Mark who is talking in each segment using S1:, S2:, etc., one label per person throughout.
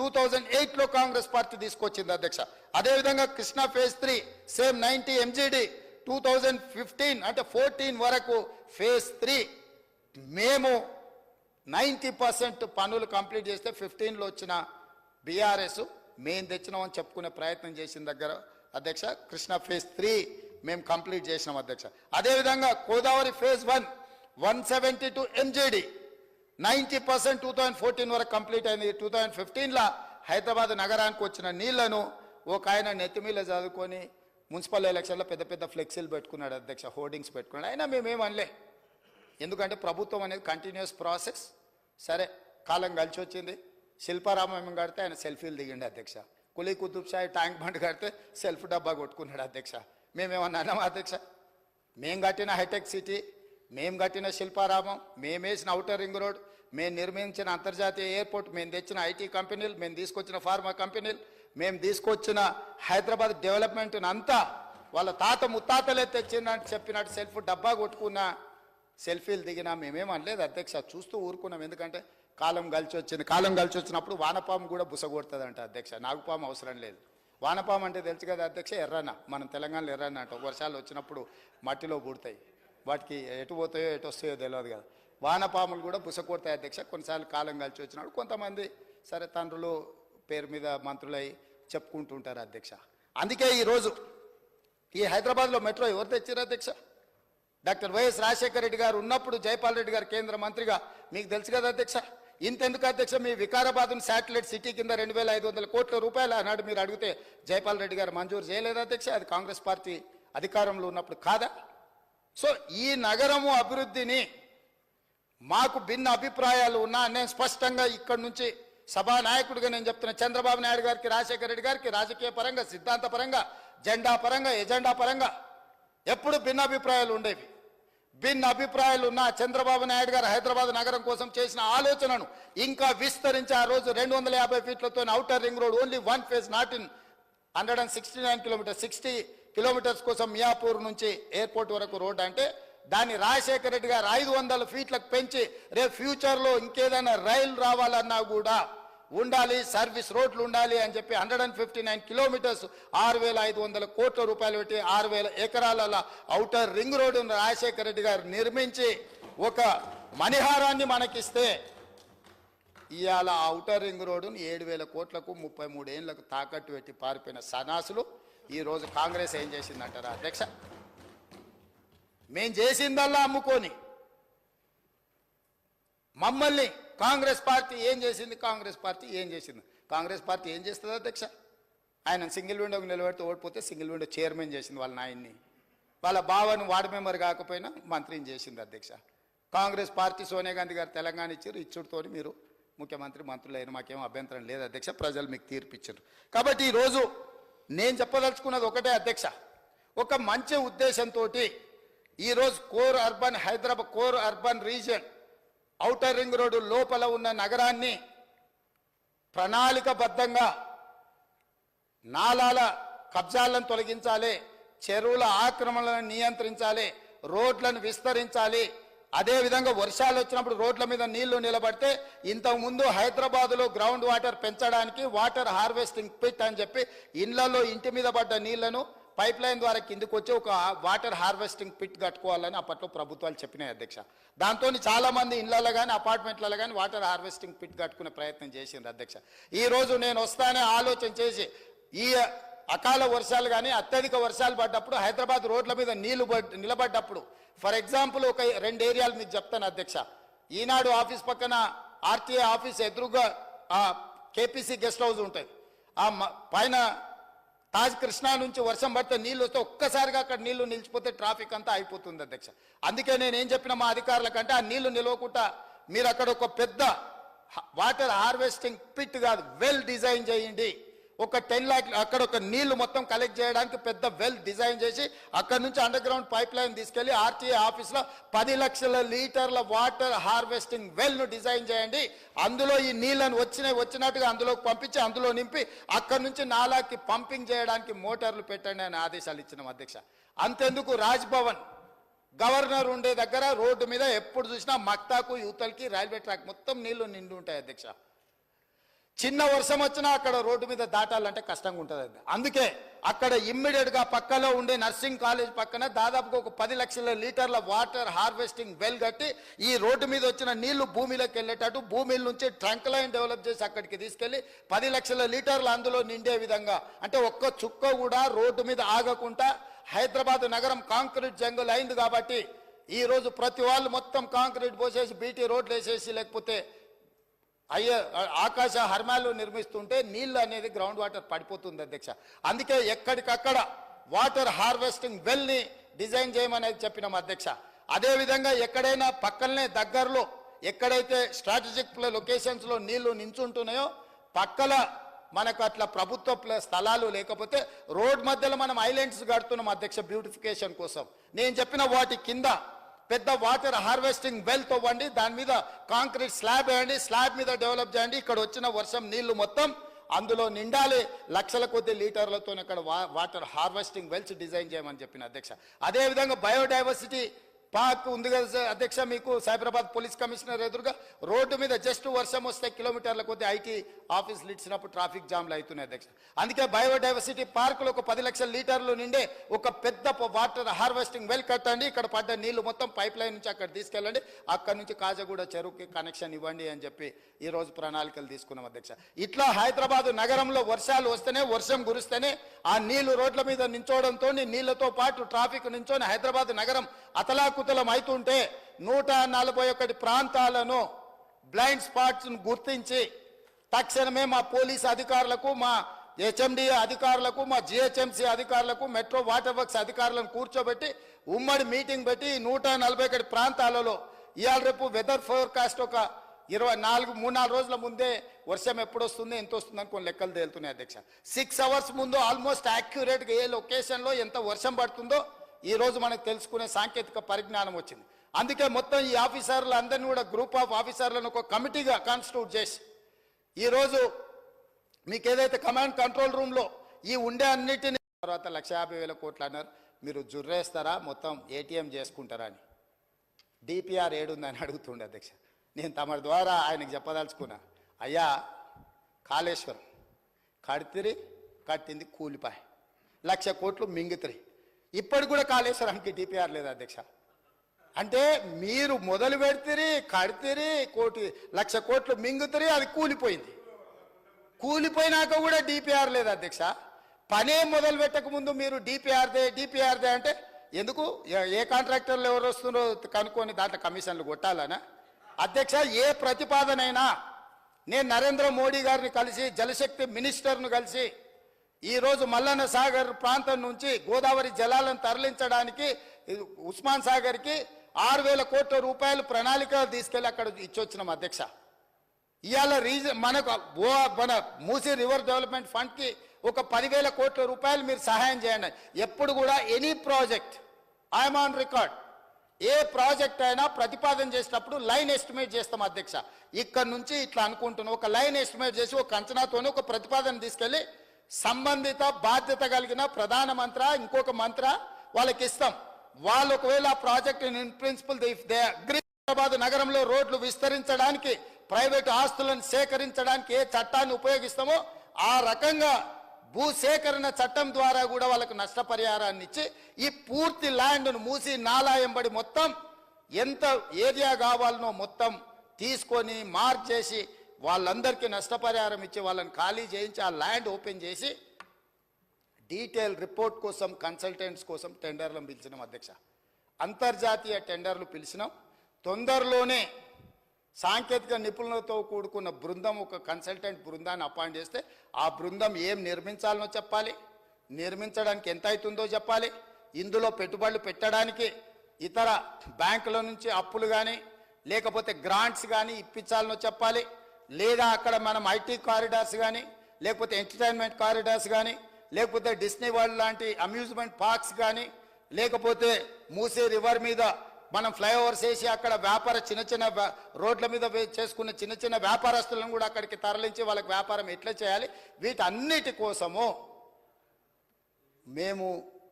S1: Two thousand ఎయిట్లో Congress party తీసుకొచ్చింది అధ్యక్ష. అదేవిధంగా Krishna phase three same ninety MGD two thousand fifteen అంటే ఫోర్టీన్ వరకు ఫేజ్ త్రీ మేము నైంటీ పర్సెంట్ పనులు కంప్లీట్ చేస్తే ఫిఫ్టీన్లో వచ్చిన బీఆర్ఎస్ మేము తెచ్చినామని చెప్పుకునే ప్రయత్నం చేసిన దగ్గర అధ్యక్ష కృష్ణ ఫేజ్ త్రీ మేము కంప్లీట్ చేసినాం అధ్యక్ష. అదేవిధంగా Godavari phase one one seventy two MGD ninety percent two thousand fourteen వరకు కంప్లీట్ అయింది. టూ థౌజండ్ ఫిఫ్టీన్లో హైదరాబాద్ నగరానికి వచ్చిన నీళ్ళను ఒక ఆయన నెత్తిమీల చదువుకొని మున్సిపల్ ఎలక్షన్లో పెద్ద పెద్ద ఫ్లెక్సీలు పెట్టుకున్నాడు అధ్యక్ష హోర్డింగ్స్ పెట్టుకున్నాడు. అయినా మేమేమనలే ఎందుకంటే ప్రభుత్వం అనేది కంటిన్యూస్ ప్రాసెస్ సరే కాలం కలిసి వచ్చింది. శిల్పారామం కడితే ఆయన సెల్ఫీలు దిగిండి అధ్యక్ష. కులీ కుతుబ్ షాయి ట్యాంక్ బండ్ కడితే సెల్ఫ్ డబ్బా కొట్టుకున్నాడు అధ్యక్ష. మేమేమన్నా అన్నామా అధ్యక్ష? మేము కట్టిన హైటెక్ సిటీ మేము కట్టిన శిల్పారామం మేమేసిన ఔటర్ అవుటర్ రింగ్ రోడ్ మేము నిర్మించిన అంతర్జాతీయ ఎయిర్పోర్ట్ మేము తెచ్చిన ఐటీ కంపెనీలు మేము తీసుకొచ్చిన ఫార్మా కంపెనీలు మేము తీసుకొచ్చిన హైదరాబాద్ డెవలప్మెంట్ అంతా వాళ్ళ తాత ముత్తాతలే తెచ్చిందని చెప్పినట్టు సెల్ఫ్ డబ్బా కొట్టుకున్న సెల్ఫీలు దిగినా మేమేం అనలేదు అధ్యక్ష. చూస్తూ ఊరుకున్నాం. ఎందుకంటే కాలం కలిసి వచ్చింది. కాలం కలిసి వచ్చినప్పుడు వానపాము కూడా బుసగొడుతుందంట అధ్యక్ష. నాగుపాము అవసరం లేదు. వానపాము అంటే తెలుసు కదా అధ్యక్ష ఎర్రన్న. మనం తెలంగాణలో ఎర్రన్న అంట. వర్షాలు వచ్చినప్పుడు మట్టిలో పుడతాయి. వాటికి ఎటు పోతాయో ఎటు వస్తాయో తెలియదు కదా. వానపాములు కూడా బుసకొడతాయి అధ్యక్ష కొన్నిసార్లు కాలం కలిసి వచ్చినాడు కొంతమంది సరే తండ్రులు పేరు మీద మంత్రులై చెప్పుకుంటుంటారు అధ్యక్ష. అందుకే ఈరోజు ఈ హైదరాబాద్లో మెట్రో ఎవరు తెచ్చారు అధ్యక్ష? డాక్టర్ వైఎస్ రాజశేఖర రెడ్డి గారు ఉన్నప్పుడు జైపాల్ రెడ్డి గారు కేంద్ర మంత్రిగా. మీకు తెలుసు కదా అధ్యక్ష? ఇంతెందుకు అధ్యక్ష మీ వికారాబాద్ను శాటిలైట్ సిటీ కింద రెండు వేల ఐదు వందల కోట్ల రూపాయలు ఆనాడు మీరు అడిగితే జైపాల్ రెడ్డి గారు మంజూరు చేయలేదు అధ్యక్ష? అది కాంగ్రెస్ పార్టీ అధికారంలో ఉన్నప్పుడు కాదా? సో ఈ నగరము అభివృద్ధిని మాకు భిన్న అభిప్రాయాలు ఉన్నా నేను స్పష్టంగా ఇక్కడి నుంచి సభానాయకుడిగా నేను చెప్తున్నా చంద్రబాబు నాయుడు గారికి రాజశేఖర రెడ్డి గారికి రాజకీయ పరంగా సిద్ధాంత పరంగా జెండా పరంగా ఎజెండా పరంగా ఎప్పుడు భిన్న అభిప్రాయాలు ఉండేవి. భిన్న అభిప్రాయాలు ఉన్న చంద్రబాబు నాయుడు గారు హైదరాబాద్ నగరం కోసం చేసిన ఆలోచనను ఇంకా విస్తరించి ఆ రోజు రెండు వందల యాభై ఫీట్లతో outer ring road only one phase not in hundred and sixty nine kilometre sixty kilometres కోసం మియాపూర్ నుంచి ఎయిర్పోర్ట్ వరకు రోడ్ అంటే దాన్ని రాజశేఖర రెడ్డి గారు ఐదు వందల ఫీట్లకు పెంచి రేపు ఫ్యూచర్లో ఇంకేదైనా రైలు రావాలన్నా కూడా ఉండాలి సర్వీస్ రోడ్లు ఉండాలి అని చెప్పి hundred and fifty nine kilometres ఆరు వేల ఐదు వందల కోట్ల రూపాయలు పెట్టి ఆరు వేల ఎకరాల అవుటర్ రింగ్ రోడ్డును రాజశేఖర రెడ్డి గారు నిర్మించి ఒక మణిహారాన్ని మనకిస్తే ఇవాళ అవుటర్ రింగ్ రోడ్డును ఏడు వేల కోట్లకు ముప్పై మూడు ఏళ్ళకు తాకట్టు పెట్టి పారిపోయిన సనాసులు ఈరోజు కాంగ్రెస్ ఏం చేసిందంటారా? అధ్యక్ష మేం చేసిందల్లా అమ్ముకొని. మమ్మల్ని కాంగ్రెస్ పార్టీ ఏం చేసింది? కాంగ్రెస్ పార్టీ ఏం చేసింది? కాంగ్రెస్ పార్టీ ఏం చేస్తుంది అధ్యక్ష? ఆయన సింగిల్ విండోకి నిలబెడితే ఓడిపోతే సింగిల్ విండో చైర్మన్ చేసింది వాళ్ళ నాయన్ని. వాళ్ళ బావని వార్డు మెంబర్ కాకపోయినా మంత్రిని చేసింది అధ్యక్ష. కాంగ్రెస్ పార్టీ సోనియా గాంధీ గారు తెలంగాణ ఇచ్చారు ఇచ్చుడుతో మీరు ముఖ్యమంత్రి మంత్రులైన మాకేం అభ్యంతరం లేదు అధ్యక్ష ప్రజలు మీకు తీర్పు ఇచ్చారు. కాబట్టి ఈరోజు నేను చెప్పదలుచుకున్నది ఒకటే అధ్యక్ష. ఒక మంచి ఉద్దేశంతో ఈరోజు core urban Hyderabad core urban region outer ring road లోపల ఉన్న నగరాన్ని ప్రణాళికబద్ధంగా నాలాల కబ్జాలను తొలగించాలి చెరువుల ఆక్రమణలను నియంత్రించాలి రోడ్లను విస్తరించాలి. అదేవిధంగా వర్షాలు వచ్చినప్పుడు రోడ్ల మీద నీళ్ళు నిలబడితే ఇంతకుముందు హైదరాబాదులో గ్రౌండ్ వాటర్ పెంచడానికి వాటర్ హార్వెస్టింగ్ పిట్ అని చెప్పి ఇళ్ళలో ఇంటి మీద పడ్డ నీళ్ళను పైప్ లైన్ ద్వారా కిందికి వచ్చి ఒక వాటర్ హార్వెస్టింగ్ పిట్ కట్టుకోవాలని అప్పట్లో ప్రభుత్వాలు చెప్పినాయి అధ్యక్ష. దాంతో చాలామంది ఇళ్ళలో కానీ అపార్ట్మెంట్లలో కానీ వాటర్ హార్వెస్టింగ్ పిట్ కట్టుకునే ప్రయత్నం చేసింది అధ్యక్ష. ఈ రోజు నేను వస్తానే ఆలోచన చేసి ఈ అకాల వర్షాలు కానీ అత్యధిక వర్షాలు పడ్డప్పుడు హైదరాబాద్ రోడ్ల మీద నీళ్ళు పడ్- నిలబడ్డప్పుడు ఫర్ ఎగ్జాంపుల్ ఒక రెండు ఏరియాలు మీకు చెప్తాను అధ్యక్ష. ఈనాడు ఆఫీస్ పక్కన ఆర్టీఏ ఆఫీస్ ఎదురుగా కేపీసీ గెస్ట్ హౌస్ ఉంటుంది ఆ పైన తాజ్ కృష్ణా నుంచి వర్షం పడితే నీళ్ళు వస్తే ఒక్కసారిగా అక్కడ నీళ్ళు నిలిచిపోతే ట్రాఫిక్ అంతా అయిపోతుంది అధ్యక్ష. అందుకే నేను ఏం చెప్పిన మా అధికారులకంటే ఆ నీళ్ళు నిలవకుండా మీరు అక్కడ ఒక పెద్ద వాటర్ హార్వెస్టింగ్ పిట్ కాదు వెల్ డిజైన్ చేయండి. ఒక టెన్ లాక్ అక్కడ ఒక నీళ్ళు మొత్తం కలెక్ట్ చేయడానికి పెద్ద వెల్ డిజైన్ చేసి అక్కడ నుంచి అండర్ గ్రౌండ్ పైప్ లైన్ తీసుకెళ్ళి ఆర్టీఏ ఆఫీస్లో పది లక్షల లీటర్ల వాటర్ హార్వెస్టింగ్ వెల్ను డిజైన్ చేయండి. అందులో ఈ నీళ్ళను వచ్చినాయి వచ్చినట్టుగా అందులోకి పంపించి అందులో నింపి అక్కడ నుంచి నాలాకి పంపింగ్ చేయడానికి మోటార్లు పెట్టండి అని ఆదేశాలు ఇచ్చినాం అధ్యక్ష. అంతెందుకు రాజ్భవన్ గవర్నర్ ఉండే దగ్గర రోడ్డు మీద ఎప్పుడు చూసినా మక్తాకు యూతల్కి రైల్వే ట్రాక్ మొత్తం నీళ్ళు నిండి ఉంటాయి అధ్యక్ష. చిన్న వర్షం వచ్చినా అక్కడ రోడ్డు మీద దాటాలంటే కష్టంగా ఉంటుంది అందుకే అక్కడ ఇమ్మీడియట్గా పక్కలో ఉండే నర్సింగ్ కాలేజ్ పక్కన దాదాపుగా ఒక పది లక్షల లీటర్ల వాటర్ హార్వెస్టింగ్ వెల్ కట్టి ఈ రోడ్డు మీద వచ్చిన నీళ్ళు భూమిలోకి వెళ్ళేటట్టు భూమిల నుంచి ట్రంక్ లైన్ డెవలప్ చేసి అక్కడికి తీసుకెళ్ళి పది లక్షల లీటర్లు అందులో నిండే విధంగా అంటే ఒక్క చుక్క కూడా రోడ్డు మీద ఆగకుండా హైదరాబాద్ నగరం కాంక్రీట్ జంగుల్ అయింది కాబట్టి ఈరోజు ప్రతి వాళ్ళు మొత్తం కాంక్రీట్ పోసేసి బీటీ రోడ్లు వేసేసి లేకపోతే అయ్యే ఆకాశ హర్మాలు నిర్మిస్తుంటే నీళ్ళు అనేది గ్రౌండ్ వాటర్ పడిపోతుంది అధ్యక్ష. అందుకే ఎక్కడికక్కడ వాటర్ హార్వెస్టింగ్ వెల్ని డిజైన్ చేయమనేది చెప్పినాం అధ్యక్ష. అదేవిధంగా ఎక్కడైనా పక్కనే దగ్గరలో ఎక్కడైతే స్ట్రాటజిక్ లొకేషన్స్లో నీళ్ళు నించుంటున్నాయో పక్కల మనకు అట్లా ప్రభుత్వ స్థలాలు లేకపోతే రోడ్ మధ్యలో మనం ఐలాండ్స్ కడుతున్నాం అధ్యక్ష బ్యూటిఫికేషన్ కోసం. నేను చెప్పిన వాటి కింద పెద్ద వాటర్ హార్వెస్టింగ్ వెల్ తవ్వండి దాని మీద కాంక్రీట్ స్లాబ్ వేయండి స్లాబ్ మీద డెవలప్ చేయండి. ఇక్కడ వచ్చిన వర్షం నీళ్ళు మొత్తం అందులో నిండాలి. లక్షల కొద్ది లీటర్లతో అక్కడ వాటర్ హార్వెస్టింగ్ వెల్స్ డిజైన్ చేయమని చెప్పిన అధ్యక్ష. అదేవిధంగా బయోడైవర్సిటీ పార్క్ ఉంది కదా సార్. అధ్యక్ష మీకు సైబరాబాద్ పోలీస్ కమిషనర్ ఎదురుగా రోడ్డు మీద జస్ట్ వర్షం వస్తే కిలోమీటర్ల కొద్ది ఐటీ ఆఫీసులు ఇచ్చినప్పుడు ట్రాఫిక్ జామ్లు అవుతున్నాయి అధ్యక్ష. అందుకే బయోడైవర్సిటీ పార్కులు ఒక పది లక్షల లీటర్లు నిండే ఒక పెద్ద వాటర్ హార్వెస్టింగ్ వెల్ కట్టండి. ఇక్కడ పడ్డ నీళ్ళు మొత్తం పైప్ లైన్ నుంచి అక్కడ తీసుకెళ్ళండి. అక్కడ నుంచి కాజగూడ చెరువుకి కనెక్షన్ ఇవ్వండి అని చెప్పి ఈరోజు ప్రణాళికలు తీసుకున్నాం అధ్యక్ష. ఇట్లా హైదరాబాద్ నగరంలో వర్షాలు వస్తేనే వర్షం కురిస్తేనే ఆ నీళ్ళు రోడ్ల మీద నించోవడంతో నీళ్ళతో పాటు ట్రాఫిక్ నించొని హైదరాబాద్ నగరం అతలాకుతలం అవుతుంటే నూట నలభై ఒకటి ప్రాంతాలను బ్లైండ్ స్పాట్స్ను గుర్తించి తక్షణమే మా పోలీస్ అధికారులకు మా హెచ్ఎండి అధికారులకు మా జిహెచ్ఎంసీ అధికారులకు మెట్రో వాటర్ వర్క్స్ అధికారులను కూర్చోబెట్టి ఉమ్మడి మీటింగ్ పెట్టి నూట నలభై ఒకటి ప్రాంతాలలో ఇవాళ రేపు వెదర్ ఫోర్కాస్ట్ ఒక ఇరవై నాలుగు మూడు నాలుగు రోజుల ముందే వర్షం ఎప్పుడు వస్తుంది ఎంత వస్తుంది అని కొన్ని లెక్కలు తేలుతున్నాయి అధ్యక్ష. సిక్స్ అవర్స్ ముందు ఆల్మోస్ట్ యాక్యురేట్గా ఏ లొకేషన్లో ఎంత వర్షం పడుతుందో ఈ రోజు మనకు తెలుసుకునే సాంకేతిక పరిజ్ఞానం వచ్చింది. అందుకే మొత్తం ఈ ఆఫీసర్లు అందరినీ కూడా గ్రూప్ ఆఫ్ ఆఫీసర్లను ఒక కమిటీగా కాన్స్టిట్యూట్ చేసి ఈరోజు మీకు ఏదైతే కమాండ్ కంట్రోల్ రూమ్లో ఈ ఉండే అన్నిటిని తర్వాత లక్ష యాభై వేల కోట్లు అన్నారు. మీరు జుర్రేస్తారా? మొత్తం ఏటీఎం చేసుకుంటారా అని. డిపిఆర్ ఏడుందని అడుగుతుండే అధ్యక్ష. నేను తమ ద్వారా ఆయనకు చెప్పదలుచుకున్నా. అయ్యా కాళేశ్వరం కడితిరి కట్టింది కూలిపాయ. లక్ష కోట్లు మింగితిరి. ఇప్పటికి కూడా కాళేశ్వరానికి డిపిఆర్ లేదు అధ్యక్ష. అంటే మీరు మొదలు పెడితిరి కడితే కోటి లక్ష కోట్లు మింగుతిరి అది కూలిపోయింది. కూలిపోయినాక కూడా డిపిఆర్ లేదు అధ్యక్ష. పనే మొదలు పెట్టక ముందు మీరు డిపిఆర్దే డిపిఆర్దే అంటే ఎందుకు? ఏ- ఏ కాంట్రాక్టర్లు ఎవరు వస్తున్నారో కనుక్కొని దాంట్లో కమిషన్లు కొట్టాలనా? అధ్యక్ష ఏ ప్రతిపాదనైనా నేను నరేంద్ర మోడీ గారిని కలిసి జలశక్తి మినిస్టర్ను కలిసి ఈరోజు మల్లన్న సాగర్ ప్రాంతం నుంచి గోదావరి జలాలను తరలించడానికి ఉస్మాన్ సాగర్కి ఆరు వేల కోట్ల రూపాయలు ప్రణాళిక తీసుకెళ్ళి అక్కడ ఇచ్చొచ్చినాం అధ్యక్ష. ఇవాళ రీజన్ మనకు ఓ మన మూసీ రివర్ డెవలప్మెంట్ ఫండ్కి ఒక పదివేల కోట్ల రూపాయలు మీరు సహాయం చేయండి. ఎప్పుడు కూడా any project I'm on record. A project అయినా ప్రతిపాదన చేసేటప్పుడు లైన్ ఎస్టిమేట్ చేస్తాం అధ్యక్ష. ఇక్కడ నుంచి ఇట్లా అనుకుంటున్నాం. ఒక లైన్ ఎస్టిమేట్ చేసి ఒక అంచనాతోనే ఒక ప్రతిపాదన తీసుకెళ్ళి సంబంధిత బాధ్యత కలిగిన ప్రధాన మంత్ర ఇంకొక మంత్ర వాళ్ళకి ఇస్తాం. వాళ్ళు ఒకవేళ ఆ project in principle if they agree Hyderabad నగరంలో రోడ్లు విస్తరించడానికి ప్రైవేటు ఆస్తులను సేకరించడానికి ఏ చట్టాన్ని ఉపయోగిస్తామో ఆ రకంగా భూసేకరణ చట్టం ద్వారా కూడా వాళ్ళకు నష్టపరిహారాన్ని ఇచ్చి ఈ పూర్తి ల్యాండ్ను మూసి నాలాయంబడి మొత్తం ఎంత ఏరియా కావాలనో మొత్తం తీసుకొని మార్చేసి వాళ్ళందరికీ నష్టపరిహారం ఇచ్చి వాళ్ళని ఖాళీ చేయించి ఆ ల్యాండ్ ఓపెన్ చేసి డీటెయిల్ రిపోర్ట్ కోసం కన్సల్టెంట్స్ కోసం టెండర్లను పిలిచినాం అధ్యక్ష. అంతర్జాతీయ టెండర్లు పిలిచినాం. తొందరలోనే సాంకేతిక నిపుణులతో కూడుకున్న బృందం ఒక కన్సల్టెంట్ బృందాన్ని అపాయింట్ చేస్తే ఆ బృందం ఏం నిర్మించాలనో చెప్పాలి నిర్మించడానికి ఎంత అవుతుందో చెప్పాలి ఇందులో పెట్టుబడులు పెట్టడానికి ఇతర బ్యాంకుల నుంచి అప్పులు కానీ లేకపోతే గ్రాంట్స్ కానీ ఇప్పించాలనో చెప్పాలి లేదా అక్కడ మనం ఐటీ కారిడార్స్ కానీ లేకపోతే ఎంటర్టైన్మెంట్ కారిడార్స్ కానీ లేకపోతే డిస్నీ వరల్డ్ లాంటి అమ్యూజ్మెంట్ పార్క్స్ కానీ లేకపోతే మూసే రివర్ మీద మనం ఫ్లైఓవర్స్ వేసి అక్కడ వ్యాపార చిన్న చిన్న రోడ్ల మీద వే- చేసుకున్న చిన్న చిన్న వ్యాపారస్తులను కూడా అక్కడికి తరలించి వాళ్ళకి వ్యాపారం ఎట్లా చేయాలి? వీటన్నిటి కోసము మేము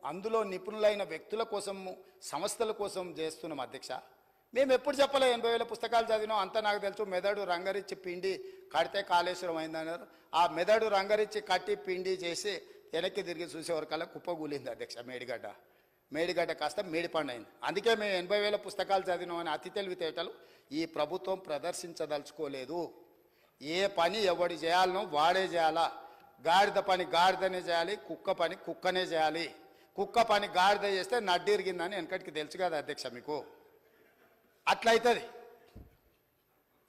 S1: అందులో నిపుణులైన వ్యక్తుల కోసము సంస్థల కోసం చేస్తున్నాం అధ్యక్ష. మేము ఎప్పుడు చెప్పలే ఎనభై వేల పుస్తకాలు చదివినాం అంతా నాకు తెలుసు మెదడు రంగరిచ్చి పిండి కడితే కాళేశ్వరం అయిందన్నారు. ఆ మెదడు రంగరిచ్చి కట్టి పిండి చేసి వెనక్కి తిరిగి చూసేవరకల్లా కుప్పగూలింది అధ్యక్ష మేడిగడ్డ. మేడిగడ్డ కాస్త మేడిపండు అయింది అందుకే మేము ఎనభై వేల పుస్తకాలు చదివినాం అని అతి తెలివితేటలు ఈ ప్రభుత్వం ప్రదర్శించదలుచుకోలేదు. ఏ పని ఎవడు చేయాలనో వాడే చేయాలా. గాడిద పని గాడిదనే చేయాలి కుక్క పని కుక్కనే చేయాలి. కుక్క పని గాడిద చేస్తే నడ్డిరిగిందని వెనకటికి తెలుసు కదా అధ్యక్ష మీకు. అట్లయితుంది.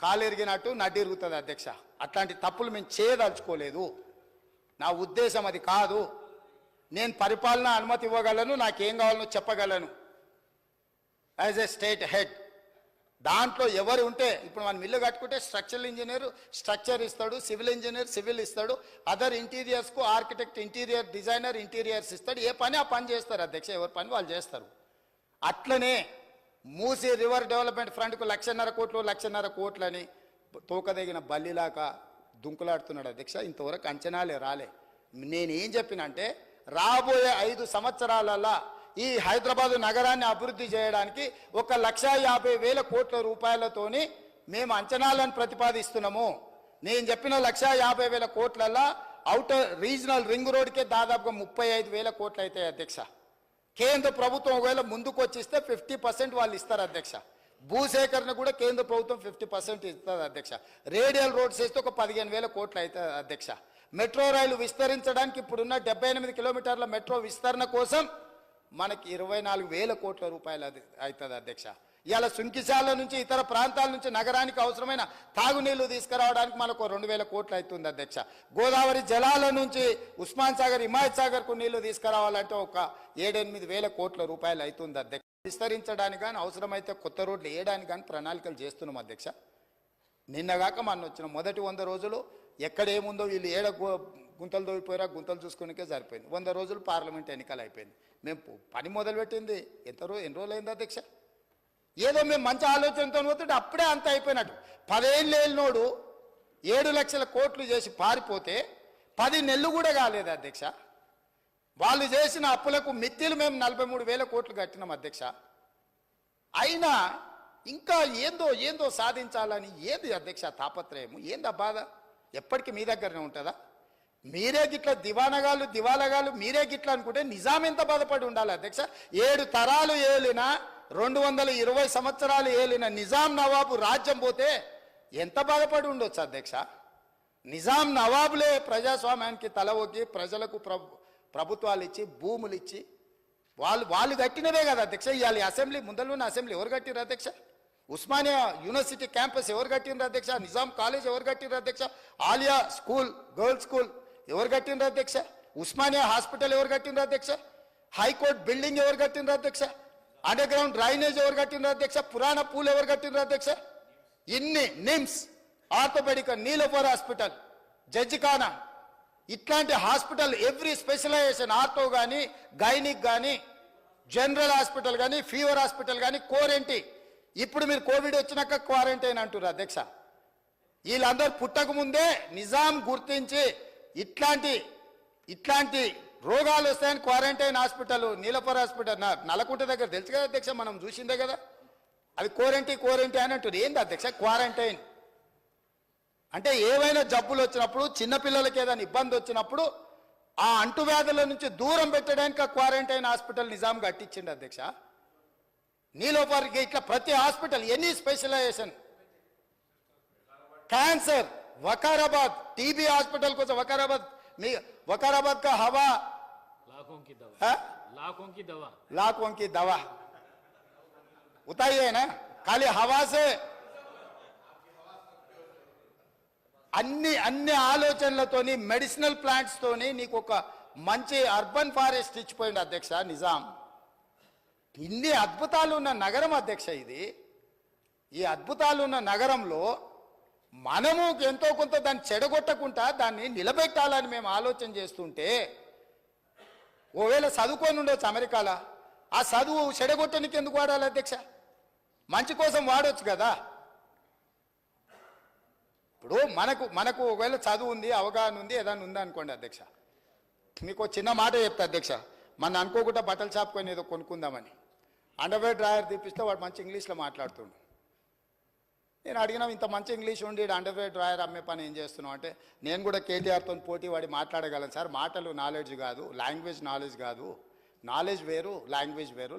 S1: కాలు ఎరిగినట్టు నడ్డి అధ్యక్ష. అట్లాంటి తప్పులు మేము చేయదలుచుకోలేదు. నా ఉద్దేశం అది కాదు. నేను పరిపాలన అనుమతి ఇవ్వగలను నాకేం కావాలనో చెప్పగలను. యాజ్ ఎ స్టేట్ హెడ్ దాంట్లో ఎవరు ఉంటే ఇప్పుడు మనం ఇల్లు కట్టుకుంటే స్ట్రక్చరల్ ఇంజనీర్ స్ట్రక్చర్ ఇస్తాడు సివిల్ ఇంజనీర్ సివిల్ ఇస్తాడు అదర్ ఇంటీరియర్స్కు ఆర్కిటెక్ట్ ఇంటీరియర్ డిజైనర్ ఇంటీరియర్స్ ఇస్తాడు. ఏ పని ఆ పని చేస్తారు అధ్యక్ష ఎవరి పని వాళ్ళు చేస్తారు. అట్లనే మూసి రివర్ డెవలప్మెంట్ ఫ్రంట్కు లక్షన్నర కోట్లు లక్షన్నర కోట్లని తోకదగిన బల్లిలాగా దుంకులాడుతున్నాడు అధ్యక్ష. ఇంతవరకు అంచనాలే రాలే. నేనేం చెప్పినంటే రాబోయే ఐదు సంవత్సరాలలో ఈ హైదరాబాదు నగరాన్ని అభివృద్ధి చేయడానికి ఒక లక్ష యాభై వేల కోట్ల రూపాయలతోని మేము అంచనాలను ప్రతిపాదిస్తున్నాము. నేను చెప్పిన లక్ష యాభై వేల కోట్లలో అవుటర్ రీజనల్ రింగ్ రోడ్కే దాదాపుగా ముప్పై ఐదు వేల కోట్లు అవుతాయి అధ్యక్ష. కేంద్ర ప్రభుత్వం ఒకవేళ ముందుకు వచ్చిస్తే ఫిఫ్టీ పర్సెంట్ వాళ్ళు ఇస్తారు అధ్యక్ష. భూసేకరణ కూడా కేంద్ర ప్రభుత్వం ఫిఫ్టీ పర్సెంట్ ఇస్తుంది అధ్యక్ష. రేడియల్ రోడ్స్ వేస్తే ఒక పదిహేను వేల కోట్లు అవుతుంది అధ్యక్ష. మెట్రో రైలు విస్తరించడానికి ఇప్పుడున్న డెబ్బై ఎనిమిది కిలోమీటర్ల మెట్రో విస్తరణ కోసం మనకి ఇరవై నాలుగు వేల కోట్ల రూపాయలు అది అవుతుంది అధ్యక్ష. ఇవాళ సుంకిశాల నుంచి ఇతర ప్రాంతాల నుంచి నగరానికి అవసరమైన తాగునీళ్ళు తీసుకురావడానికి మనకు రెండు వేల కోట్లు అవుతుంది అధ్యక్ష. గోదావరి జలాల నుంచి ఉస్మాన్ సాగర్ హిమాయత్ సాగర్కు నీళ్ళు తీసుకురావాలంటే ఒక ఏడెనిమిది వేల కోట్ల రూపాయలు అవుతుంది అధ్యక్ష. విస్తరించడానికి కానీ అవసరమైతే కొత్త రోడ్లు వేయడానికి కానీ ప్రణాళికలు చేస్తున్నాం అధ్యక్ష. నిన్నగాక మన వచ్చిన మొదటి వంద రోజులు ఎక్కడ ఏముందో వీళ్ళు ఏడ గు- గుంతలు దోయిపోయారా గుంతలు చూసుకునికే సరిపోయింది. వంద రోజులు పార్లమెంట్ ఎన్నికలు అయిపోయింది. మేము పని మొదలుపెట్టింది ఎంత రోజు ఎన్ని రోజులు అయింది అధ్యక్ష? ఏదో మేము మంచి ఆలోచనతో పోతుంటే అప్పుడే అంత అయిపోయినట్టు. పదేళ్ళు ఏళ్ళనోడు ఏడు లక్షల కోట్లు చేసి పారిపోతే పది నెలలు కూడా కాలేదు అధ్యక్ష. వాళ్ళు చేసిన అప్పులకు మిత్తిలు మేము నలభై మూడు వేల కోట్లు కట్టినాం అధ్యక్ష. అయినా ఇంకా ఏందో ఏందో సాధించాలని ఏంది అధ్యక్ష తాపత్రయము? ఏందా బాధ? ఎప్పటికీ మీ దగ్గరనే ఉంటుందా? మీరే గిట్ల దివానగాలు దివాలగాలు మీరే గిట్ల అనుకుంటే నిజాం ఎంత బాధపడి ఉండాలి అధ్యక్ష? ఏడు తరాలు ఏలినా రెండు వందల ఇరవై సంవత్సరాలు ఏలిన నిజాం నవాబు రాజ్యం పోతే ఎంత బాధపడి ఉండొచ్చు అధ్యక్ష? నిజాం నవాబులే ప్రజాస్వామ్యానికి తల ఒగ్గి ప్రజలకు ప్రభు ప్రభుత్వాలు ఇచ్చి భూములు ఇచ్చి వాళ్ళు వాళ్ళు కట్టినవే కదా అధ్యక్ష. ఇవాళ అసెంబ్లీ ముందరలోనే అసెంబ్లీ ఎవరు కట్టిరు అధ్యక్ష? ఉస్మానియా యూనివర్సిటీ క్యాంపస్ ఎవరు కట్టిండ్రు అధ్యక్ష? నిజాం కాలేజ్ ఎవరు కట్టిండ్రు అధ్యక్ష? ఆలియా స్కూల్ గర్ల్స్ స్కూల్ ఎవరు కట్టిండ్రు అధ్యక్ష? ఉస్మానియా హాస్పిటల్ ఎవరు కట్టిండ్రు అధ్యక్ష? హైకోర్టు బిల్డింగ్ ఎవరు కట్టిండ్రు అధ్యక్ష? అండర్ గ్రౌండ్ డ్రైనేజ్ ఎవరు కట్టినారు అధ్యక్ష? పురాణ పూల్ ఎవరు కట్టినారు అధ్యక్ష? ఇన్ని నిమ్స్. ఆర్థోపెడిక్ నీలఫర్ హాస్పిటల్ జడ్జిఖానా ఇట్లాంటి హాస్పిటల్ ఎవ్రీ స్పెషలైజేషన్ ఆర్థో కానీ గైనిక్ కానీ జనరల్ హాస్పిటల్ కానీ ఫీవర్ హాస్పిటల్ కానీ కోరెంటీ ఇప్పుడు మీరు కోవిడ్ వచ్చినాక క్వారంటైన్ అంటున్నారు అధ్యక్ష. వీళ్ళందరూ పుట్టకముందే నిజాం గుర్తించి ఇట్లాంటి ఇట్లాంటి రోగాలు వస్తాయని క్వారంటైన్ హాస్పిటల్ నీలపర్ హాస్పిటల్ నా- దగ్గర తెలుసు కదా అధ్యక్ష మనం చూసిందే కదా. అది క్వారంటీ కోరెంటీ అని అంటుంది. ఏంది అధ్యక్ష? క్వారంటైన్. అంటే ఏవైనా జబ్బులు వచ్చినప్పుడు చిన్నపిల్లలకి ఏదైనా ఇబ్బంది వచ్చినప్పుడు ఆ అంటువ్యాధుల నుంచి దూరం పెట్టడానికి ఆ క్వారంటైన్ హాస్పిటల్ నిజాం కట్టించండి అధ్యక్ష. నీలోపరికి ఇట్లా ప్రతి hospital any specialization. Cancer Vikarabad TB hospital కోసం వకారాబాద్ మీ వకారాబాద్ కా హవా
S2: लाखों की दवा
S1: है?
S2: लाखों की दवा
S1: लाखों की दवा उताइए ना खाली हवा से అన్ని అన్ని ఆలోచనలతోని మెడిసినల్ ప్లాంట్స్ తోని నీకు ఒక మంచి అర్బన్ ఫారెస్ట్ ఇచ్చిపోయింది అధ్యక్ష నిజాం ఇన్ని అద్భుతాలు ఉన్న నగరం అధ్యక్ష ఇది ఈ అద్భుతాలు ఉన్న నగరంలో మనము ఎంతో కొంత దాన్ని చెడగొట్టకుండా దాన్ని నిలబెట్టాలని మేము ఆలోచన చేస్తుంటే ఓవేళ చదువుకొని ఉండొచ్చు అమెరికాలో ఆ చదువు చెడగొట్టనికి ఎందుకు వాడాలి అధ్యక్ష? మంచి కోసం వాడొచ్చు కదా. ఇప్పుడు మనకు మనకు ఒకవేళ చదువు ఉంది అవగాహన ఉంది ఏదైనా ఉందా అనుకోండి అధ్యక్ష. మీకు చిన్న మాట చెప్తా అధ్యక్ష. మన అనుకోకుండా బట్టల షాప్ కొని ఏదో కొనుక్కుందామని. అండర్వేర్ డ్రాయర్ తీపిస్తే వాడు మంచి ఇంగ్లీష్లో మాట్లాడుతుండు. నేను అడిగినా ఇంత మంచి ఇంగ్లీష్ ఉండి అండర్గ్రేడ్ డ్రాయర్ అమ్మే పని ఏం చేస్తున్నావు అంటే నేను కూడా కేటీఆర్తో పోటీ వాడి మాట్లాడగలను. సార్ మాటలు నాలెడ్జ్ కాదు లాంగ్వేజ్ నాలెడ్జ్ కాదు. నాలెడ్జ్ వేరు లాంగ్వేజ్ వేరు.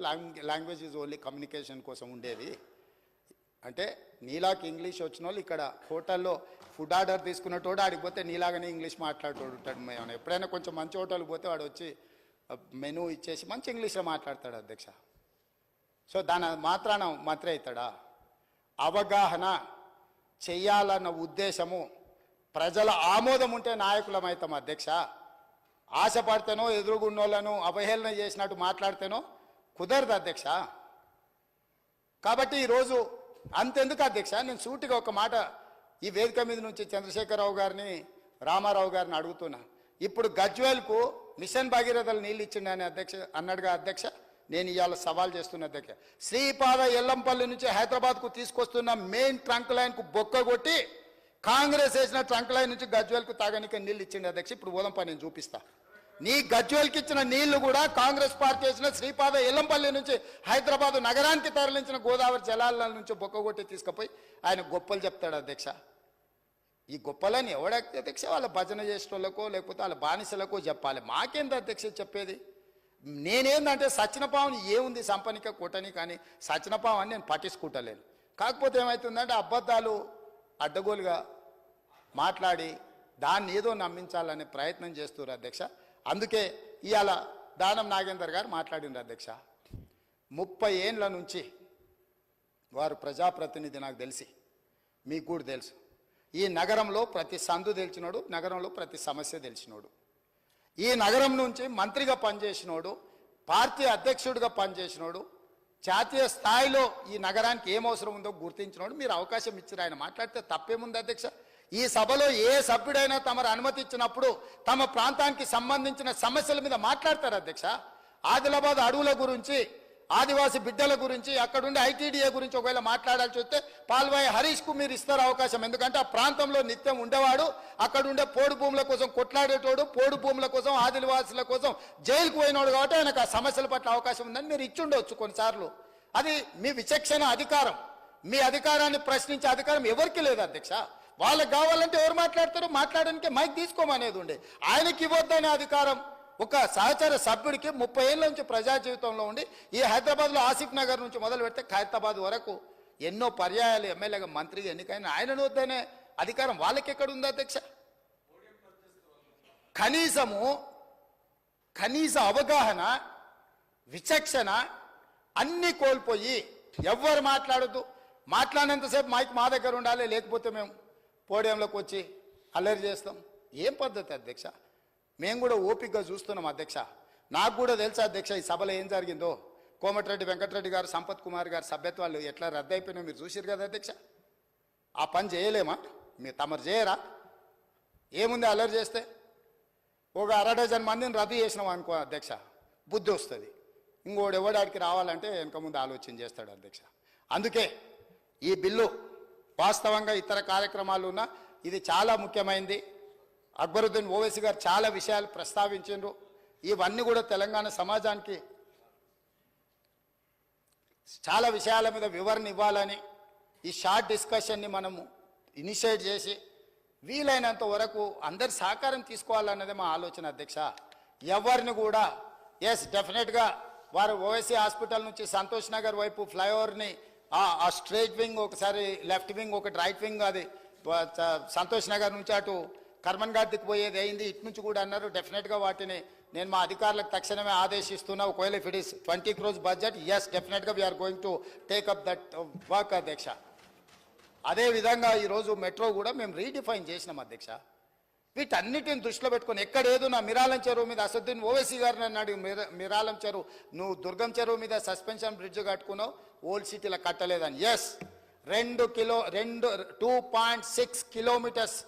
S1: లాంగ్వేజ్ ఈజ్ ఓన్లీ కమ్యూనికేషన్ కోసం ఉండేది. అంటే నీలాకి ఇంగ్లీష్ వచ్చిన వాళ్ళు ఇక్కడ హోటల్లో ఫుడ్ ఆర్డర్ తీసుకున్నటోడు ఆడికి పోతే నీలాగానే ఇంగ్లీష్ మాట్లాడేటోడు ఉంటాడు మేము ఎప్పుడైనా కొంచెం మంచి హోటల్కి పోతే వాడు వచ్చి మెనూ ఇచ్చేసి మంచి ఇంగ్లీష్లో మాట్లాడతాడు అధ్యక్ష. సో దాని మాత్రాన మంత్రి అవుతాడా? అవగాహన చెయ్యాలన్న ఉద్దేశము ప్రజల ఆమోదం ఉంటే నాయకులం అధ్యక్ష. ఆశపడితేనో ఎదురుగున్నోళ్ళను అవహేళన చేసినట్టు మాట్లాడితేనో కుదరదు అధ్యక్ష. కాబట్టి ఈరోజు అంతెందుకు అధ్యక్ష? నేను సూటిగా ఒక మాట ఈ వేదిక మీద నుంచి చంద్రశేఖరరావు గారిని రామారావు గారిని అడుగుతున్నా. ఇప్పుడు గజ్వేల్కు మిషన్ భగీరథలు నీళ్ళు ఇచ్చిండని అధ్యక్ష అన్నాడుగా అధ్యక్ష. నేను ఇవాళ సవాల్ చేస్తున్న దగ్గర శ్రీపాద ఎల్లంపల్లి నుంచి హైదరాబాద్కు తీసుకొస్తున్న మెయిన్ ట్రంక్ లైన్కు బొక్క కొట్టి కాంగ్రెస్ వేసిన ట్రంక్ లైన్ నుంచి గజ్వేల్కు తాగనిక నీళ్ళు ఇచ్చింది అధ్యక్ష. ఇప్పుడు ఓదంపా నేను చూపిస్తా. నీ గజ్వేల్కి ఇచ్చిన నీళ్ళు కూడా కాంగ్రెస్ పార్టీ వేసిన శ్రీపాద ఎల్లంపల్లి నుంచి హైదరాబాద్ నగరానికి తరలించిన గోదావరి జలాల నుంచి బొక్క కొట్టి తీసుకుపోయి ఆయన గొప్పలు చెప్తాడు అధ్యక్ష. ఈ గొప్పలని ఎవడ అధ్యక్ష? వాళ్ళ భజన చేసిన లేకపోతే వాళ్ళ బానిసలకో చెప్పాలి. మాకేంది అధ్యక్ష చెప్పేది? నేనేందంటే సచినపావుని ఏముంది సంపనిక కూటని కానీ సచినపావని నేను పట్టించుకుంటలేను. కాకపోతే ఏమవుతుందంటే అబద్ధాలు అడ్డగోలుగా మాట్లాడి దాన్ని ఏదో నమ్మించాలనే ప్రయత్నం చేస్తున్నారు అధ్యక్ష. అందుకే ఇవాళ దానం నాగేందర్ గారు మాట్లాడిండ్రు అధ్యక్ష. ముప్పై ఏండ్ల నుంచి వారు ప్రజాప్రతినిధి నాకు తెలిసి మీకు కూడా తెలుసు. ఈ నగరంలో ప్రతి సందు తెలిసినోడు నగరంలో ప్రతి సమస్య తెలిసినోడు. ఈ నగరం నుంచి మంత్రిగా పనిచేసినోడు పార్టీ అధ్యక్షుడిగా పనిచేసినోడు జాతీయ స్థాయిలో ఈ నగరానికి ఏం అవసరం ఉందో గుర్తించినోడు మీరు అవకాశం ఇచ్చారు. ఆయన మాట్లాడితే తప్పేముంది అధ్యక్ష? ఈ సభలో ఏ సభ్యుడైనా తమరు అనుమతి ఇచ్చినప్పుడు తమ ప్రాంతానికి సంబంధించిన సమస్యల మీద మాట్లాడతారు అధ్యక్ష? ఆదిలాబాద్ అడవుల గురించి ఆదివాసి బిడ్డల గురించి అక్కడుండే ఐటీడీఏ గురించి ఒకవేళ మాట్లాడాల్సి వస్తే పాల్వాయి హరీష్కు మీరు ఇస్తారు అవకాశం. ఎందుకంటే ఆ ప్రాంతంలో నిత్యం ఉండేవాడు అక్కడుండే పోడు భూముల కోసం కొట్లాడేటోడు పోడు భూముల కోసం ఆదివాసుల కోసం జైలుకు పోయినోడు కాబట్టి ఆయనకు ఆ సమస్యల పట్ల అవకాశం ఉందని మీరు ఇచ్చుండొచ్చు కొన్నిసార్లు. అది మీ విచక్షణ అధికారం. మీ అధికారాన్ని ప్రశ్నించే అధికారం ఎవరికి లేదు అధ్యక్ష. వాళ్ళకి కావాలంటే ఎవరు మాట్లాడతారు? మాట్లాడడానికి మైక్ తీసుకోమనేది ఉండే. ఆయనకి ఇవ్వద్దనే అధికారం. ఒక సహచర సభ్యుడికి ముప్పై ఏళ్ళ నుంచి ప్రజా జీవితంలో ఉండి ఈ హైదరాబాద్లో ఆసిఫ్ నగర్ నుంచి మొదలు పెడితే ఖైరతాబాద్ వరకు ఎన్నో పర్యాయాలు ఎమ్మెల్యేగా మంత్రిగా ఎన్నికైన ఆయనను వద్దనే అధికారం వాళ్ళకి ఎక్కడ ఉంది అధ్యక్ష? కనీసము కనీస అవగాహన విచక్షణ అన్నీ కోల్పోయి ఎవ్వరు మాట్లాడద్దు. మాట్లాడినంతసేపు మైక్ మా దగ్గర ఉండాలి లేకపోతే మేము పోడియంలోకి వచ్చి అల్లరి చేస్తాం. ఏం పద్ధతి అధ్యక్ష? మేము కూడా ఓపికగా చూస్తున్నాం అధ్యక్ష. నాకు కూడా తెలుసా అధ్యక్ష ఈ సభలో ఏం జరిగిందో? కోమటిరెడ్డి వెంకటరెడ్డి గారు సంపత్ కుమార్ గారు సభ్యత్వాలు ఎట్లా రద్దయిపోయినా మీరు చూసారు కదా అధ్యక్ష. ఆ పని చేయలేమా? మీరు తమరు చేయరా? ఏముంది అలర్ట్ చేస్తే? ఒక అర డజన్ మందిని రద్దు చేసినాం అనుకో అధ్యక్ష బుద్ధి వస్తుంది. ఇంకోడు ఎవడాడికి రావాలంటే వెనక ముందు ఆలోచన చేస్తాడు అధ్యక్ష. అందుకే ఈ బిల్లు వాస్తవంగా ఇతర కార్యక్రమాలు ఉన్న ఇది చాలా ముఖ్యమైనది అక్బరుద్దీన్ ఓవైసీ గారు చాలా విషయాలు ప్రస్తావించారు ఇవన్నీ కూడా తెలంగాణ సమాజానికి చాలా విషయాల మీద వివరణ ఇవ్వాలని ఈ షార్ట్ డిస్కషన్ని మనము ఇనిషియేట్ చేసి వీలైనంత వరకు అందరి సహకారం తీసుకోవాలన్నదే మా ఆలోచన అధ్యక్ష. ఎవరిని కూడా ఎస్ డెఫినెట్గా వారు ఓఎస్సీ హాస్పిటల్ నుంచి సంతోష్ నగర్ వైపు ఫ్లైఓవర్ని ఆ- ఆ వింగ్ ఒకసారి లెఫ్ట్ వింగ్ ఒకటి రైట్ వింగ్ అది సంతోష్ నగర్ నుంచి అటు కర్మన్ ఘాట్కి పోయేది అయింది. ఇటు నుంచి కూడా అన్నారు డెఫినెట్గా వాటిని నేను మా అధికారులకు తక్షణమే ఆదేశిస్తున్నా. ఒకవేళ if it is twenty crores budget yes డెఫినెట్గా we are going to take up that work అధ్యక్ష. అదే విధంగా ఈరోజు మెట్రో కూడా మేము రీడిఫైన్ చేసినాం అధ్యక్ష. వీటన్నిటిని దృష్టిలో పెట్టుకొని ఎక్కడ ఏదో నా మిరాలం చెరువు మీద అసదుద్దీన్ ఓవైసీ గారిని అన్నాడు మిర- మిరాలం చెరువు నువ్వు దుర్గం చెరువు మీద సస్పెన్షన్ బ్రిడ్జ్ కట్టుకున్నావు ఓల్డ్ సిటీలో కట్టలేదని. ఎస్ రెండు కిలో రెండు two point six kilometres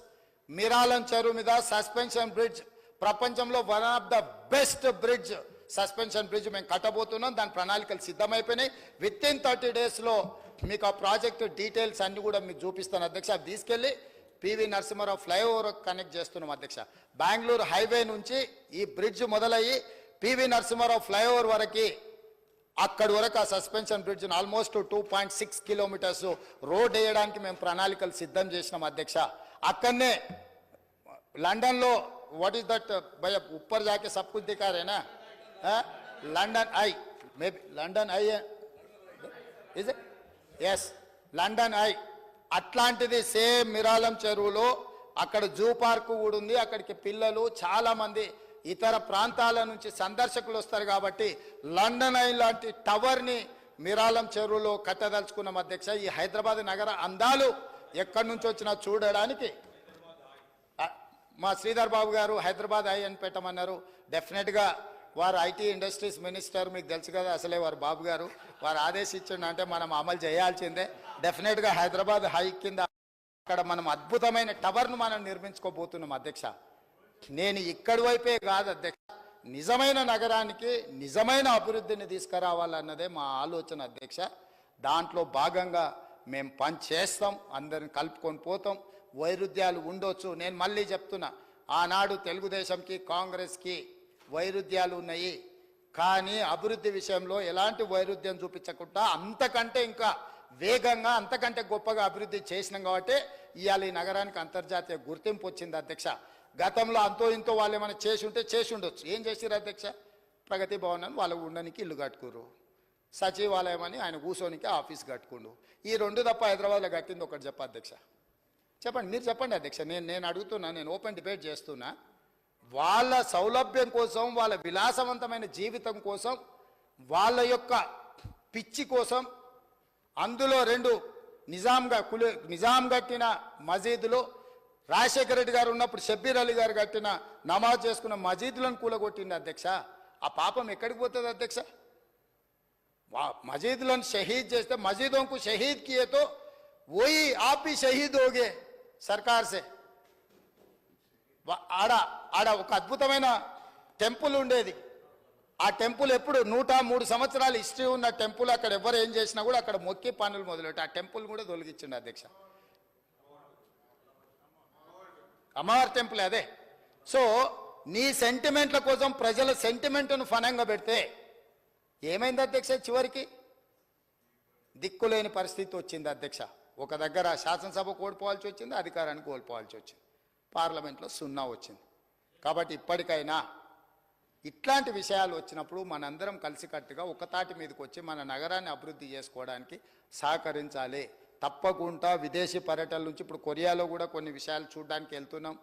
S1: Miralam చెరువు మీద సస్పెన్షన్ బ్రిడ్జ్ ప్రపంచంలో one of the best bridge suspension bridge మేము కట్టబోతున్నాం. దాని ప్రణాళికలు సిద్ధమైపోయినాయి. విత్ ఇన్ థర్టీ డేస్లో మీకు ఆ ప్రాజెక్ట్ డీటెయిల్స్ అన్ని కూడా మీకు చూపిస్తాను అధ్యక్ష. అవి తీసుకెళ్ళి పివి నరసింహారావు ఫ్లైఓవర్ కనెక్ట్ చేస్తున్నాం అధ్యక్ష. బెంగళూరు హైవే నుంచి ఈ బ్రిడ్జ్ మొదలయ్యి పివి నరసింహారావు ఫ్లైఓవర్ వరకు అక్కడి వరకు ఆ suspension bridge almost two point six kilometres road వేయడానికి మేము ప్రణాళికలు సిద్ధం చేసినాం అధ్యక్ష. అక్కడనే లండన్లో వాట్ ఈస్ దట్ భయ ఉప్పర్ జాకే sub London Eye maybe London Eye is yes London Eye. అట్లాంటిది సేమ్ మిరాలం చెరువులో అక్కడ జూ పార్కు కూడా ఉంది అక్కడికి పిల్లలు చాలామంది ఇతర ప్రాంతాల నుంచి సందర్శకులు వస్తారు కాబట్టి లండన్ ఐ లాంటి టవర్ని మిరాలం చెరువులో కట్టదలుచుకున్నాం అధ్యక్ష. ఈ హైదరాబాద్ నగర అందాలు ఎక్కడి నుంచి వచ్చినా చూడడానికి. మా శ్రీధర్ బాబు గారు హైదరాబాద్ ఐ అని పెట్టమన్నారు డెఫినెట్గా వారు ఐటీ ఇండస్ట్రీస్ మినిస్టర్ మీకు తెలుసు కదా అసలే వారు బాబు గారు. వారు ఆదేశించండి అంటే మనం అమలు చేయాల్సిందే. డెఫినెట్గా హైదరాబాద్ హై కింద అక్కడ మనం అద్భుతమైన టవర్ను మనం నిర్మించుకోబోతున్నాం అధ్యక్ష. నేను ఇక్కడి వైపే కాదు అధ్యక్ష. నిజమైన నగరానికి నిజమైన అభివృద్ధిని తీసుకురావాలన్నదే మా ఆలోచన అధ్యక్ష. దాంట్లో భాగంగా మేము పని చేస్తాం అందరిని కలుపుకొని పోతాం. వైరుధ్యాలు ఉండొచ్చు. నేను మళ్ళీ చెప్తున్నా ఆనాడు తెలుగుదేశంకి కాంగ్రెస్కి వైరుధ్యాలు ఉన్నాయి. కానీ అభివృద్ధి విషయంలో ఎలాంటి వైరుధ్యం చూపించకుండా అంతకంటే ఇంకా వేగంగా అంతకంటే గొప్పగా అభివృద్ధి చేసినాం కాబట్టి ఇవాళ ఈ నగరానికి అంతర్జాతీయ గుర్తింపు వచ్చింది అధ్యక్ష. గతంలో అంతో ఇంతో వాళ్ళు ఏమైనా చేసి ఉంటే చేసి ఉండొచ్చు. ఏం చేసిరు అధ్యక్ష? ప్రగతి భవనాన్ని వాళ్ళు ఉండడానికి ఇల్లు కట్టుకురు సచివాలయం అని ఆయన కూర్చోనికి ఆఫీస్ కట్టుకుండు. ఈ రెండు తప్ప హైదరాబాద్లో కట్టింది ఒకటి చెప్ప అధ్యక్ష. చెప్పండి మీరు చెప్పండి అధ్యక్ష. నేను నేను అడుగుతున్నా నేను ఓపెన్ డిబేట్ చేస్తున్నా. వాళ్ళ సౌలభ్యం కోసం వాళ్ళ విలాసవంతమైన జీవితం కోసం వాళ్ళ యొక్క పిచ్చి కోసం అందులో రెండు నిజాంగా కులి నిజాం కట్టిన మజీదులు రాజశేఖర రెడ్డి గారు ఉన్నప్పుడు షబ్బీర్ అలీ గారు కట్టిన నమాజ్ చేసుకున్న మసీదులను కూలగొట్టింది అధ్యక్ష. ఆ పాపం ఎక్కడికి పోతుంది అధ్యక్ష? మజీద్లను షహీద్ చేస్తే మజీదోంకు షహీద్ కియేతో ఓయి ఆపి షహీద్ ఓగే సర్కార్సే ఆడ ఆడ ఒక అద్భుతమైన టెంపుల్ ఉండేది. ఆ టెంపుల్ ఎప్పుడు నూట మూడు సంవత్సరాలు హిస్టరీ ఉన్న టెంపుల్ అక్కడ ఎవరు ఏం చేసినా కూడా అక్కడ మొక్కి పనులు మొదలెట్టి. ఆ టెంపుల్ కూడా తొలగించండి అధ్యక్ష. అమ్మవారి టెంపుల్ అదే. సో నీ సెంటిమెంట్ల కోసం ప్రజల సెంటిమెంట్ను ఫనంగా పెడితే ఏమైంది అధ్యక్ష చివరికి? దిక్కులేని పరిస్థితి వచ్చింది అధ్యక్ష. ఒక దగ్గర శాసనసభ కోల్పోవాల్సి వచ్చింది అధికారాన్ని కోల్పోవాల్సి వచ్చింది. పార్లమెంట్లో సున్నా వచ్చింది. కాబట్టి ఇప్పటికైనా ఇట్లాంటి విషయాలు వచ్చినప్పుడు మనందరం కలిసికట్టుగా ఒకతాటి మీదకి వచ్చి మన నగరాన్ని అభివృద్ధి చేసుకోవడానికి సహకరించాలి. తప్పకుండా విదేశీ పర్యటనల నుంచి ఇప్పుడు కొరియాలో కూడా కొన్ని విషయాలు చూడడానికి వెళ్తున్నాం.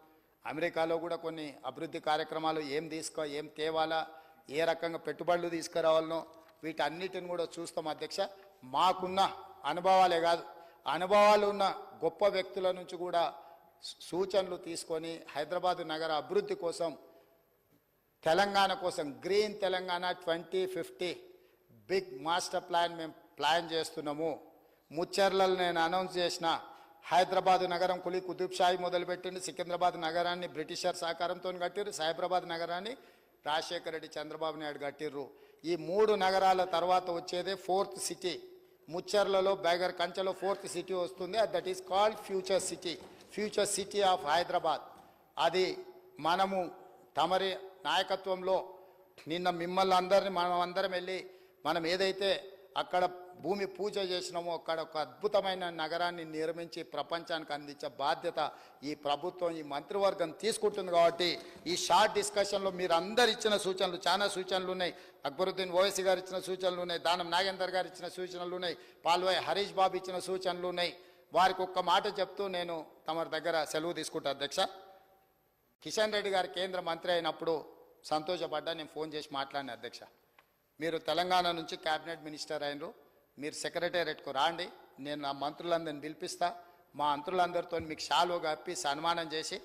S1: అమెరికాలో కూడా కొన్ని అభివృద్ధి కార్యక్రమాలు ఏం తీసుకో ఏం తేవాలా? ఏ రకంగా పెట్టుబడులు తీసుకురావాలనో వీటన్నిటిని కూడా చూస్తాం అధ్యక్ష. మాకున్న అనుభవాలే కాదు. అనుభవాలు ఉన్న గొప్ప వ్యక్తుల నుంచి కూడా సూచనలు తీసుకొని హైదరాబాద్ నగర అభివృద్ధి కోసం తెలంగాణ కోసం green Telangana twenty fifty big master plan మేము ప్లాన్ చేస్తున్నాము. ముచ్చర్లలో నేను అనౌన్స్ చేసిన హైదరాబాద్ నగరం కులి కుదుబ్షాయి మొదలుపెట్టింది సికింద్రాబాద్ నగరాన్ని బ్రిటిషర్ సహకారంతో కట్టిరు సైబరాబాద్ నగరాన్ని రాజశేఖర రెడ్డి చంద్రబాబు నాయుడు కట్టిర్రు. ఈ మూడు నగరాల తర్వాత వచ్చేదే ఫోర్త్ సిటీ. ముచ్చర్లలో బైగర్ కంచెలో ఫోర్త్ సిటీ వస్తుంది. That is called future city future city of Hyderabad అది మనము తమరి నాయకత్వంలో నిన్న మిమ్మల్ని అందరిని మనం అందరం వెళ్ళి మనం ఏదైతే అక్కడ భూమి పూజ చేసినామో అక్కడ ఒక అద్భుతమైన నగరాన్ని నిర్మించి ప్రపంచానికి అందించే బాధ్యత ఈ ప్రభుత్వం ఈ మంత్రివర్గం తీసుకుంటుంది కాబట్టి ఈ షార్ట్ డిస్కషన్లో మీరు అందరు ఇచ్చిన సూచనలు చాలా సూచనలు ఉన్నాయి. అక్బరుద్దీన్ ఓవైసీ గారు ఇచ్చిన సూచనలు ఉన్నాయి దానం నాగేందర్ గారు ఇచ్చిన సూచనలు ఉన్నాయి పాల్వాయి హరీష్ బాబు ఇచ్చిన సూచనలు ఉన్నాయి. వారికి ఒక్క మాట చెప్తూ నేను తమరి దగ్గర సెలవు తీసుకుంటా అధ్యక్ష. కిషన్ రెడ్డి గారు కేంద్ర మంత్రి అయినప్పుడు సంతోషపడ్డా నేను ఫోన్ చేసి మాట్లాడిన అధ్యక్ష. మీరు తెలంగాణ నుంచి క్యాబినెట్ మినిస్టర్ అయినరు. మీరు సెక్రటేరియట్కు రాండి నేను నా మంత్రులందరిని పిలిపిస్తా. మా మంత్రులందరితో మీకు షాలో కప్పి సన్మానం చేసి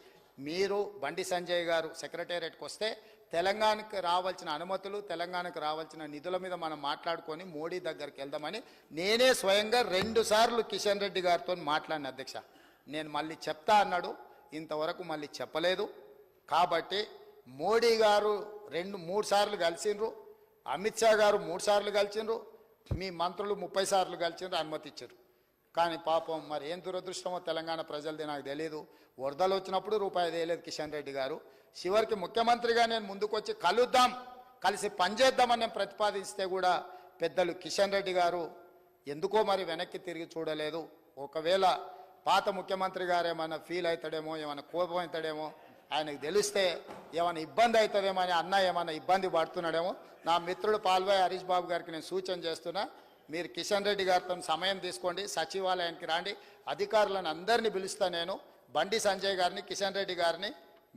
S1: మీరు బండి సంజయ్ గారు సెక్రటేరియట్కి వస్తే తెలంగాణకు రావాల్సిన అనుమతులు తెలంగాణకు రావాల్సిన నిధుల మీద మనం మాట్లాడుకొని మోడీ దగ్గరికి వెళ్దామని నేనే స్వయంగా రెండు సార్లు కిషన్ రెడ్డి గారితో మాట్లాడిన అధ్యక్ష. నేను మళ్ళీ చెప్తా అన్నాడు ఇంతవరకు మళ్ళీ చెప్పలేదు. కాబట్టి మోడీ గారు రెండు మూడు సార్లు కలిసిండ్రు అమిత్ షా గారు మూడు సార్లు కలిసిండ్రు మీ మంత్రులు ముప్పై సార్లు కలిసిండ్రు అనుమతి ఇచ్చారు. కానీ పాపం మరి ఏం దురదృష్టమో తెలంగాణ ప్రజలది నాకు తెలియదు వరదలు వచ్చినప్పుడు రూపాయి వేయలేదు కిషన్ రెడ్డి గారు. చివరికి ముఖ్యమంత్రిగా నేను ముందుకొచ్చి కలుద్దాం కలిసి పనిచేద్దామని నేను ప్రతిపాదిస్తే కూడా పెద్దలు కిషన్ రెడ్డి గారు ఎందుకో మరి వెనక్కి తిరిగి చూడలేదు. ఒకవేళ పాత ముఖ్యమంత్రి గారు ఏమైనా ఫీల్ అవుతాడేమో ఏమైనా కోపం అవుతాడేమో ఆయనకు తెలిస్తే ఏమైనా ఇబ్బంది అవుతుందేమో అని అన్న ఏమైనా ఇబ్బంది పడుతున్నాడేమో. నా మిత్రుడు పాల్వాయి హరీష్ బాబు గారికి నేను సూచన చేస్తున్నా మీరు కిషన్ రెడ్డి గారితో సమయం తీసుకోండి సచివాలయానికి రాండి. అధికారులను అందరినీ పిలుస్తా నేను. బండి సంజయ్ గారిని కిషన్ రెడ్డి గారిని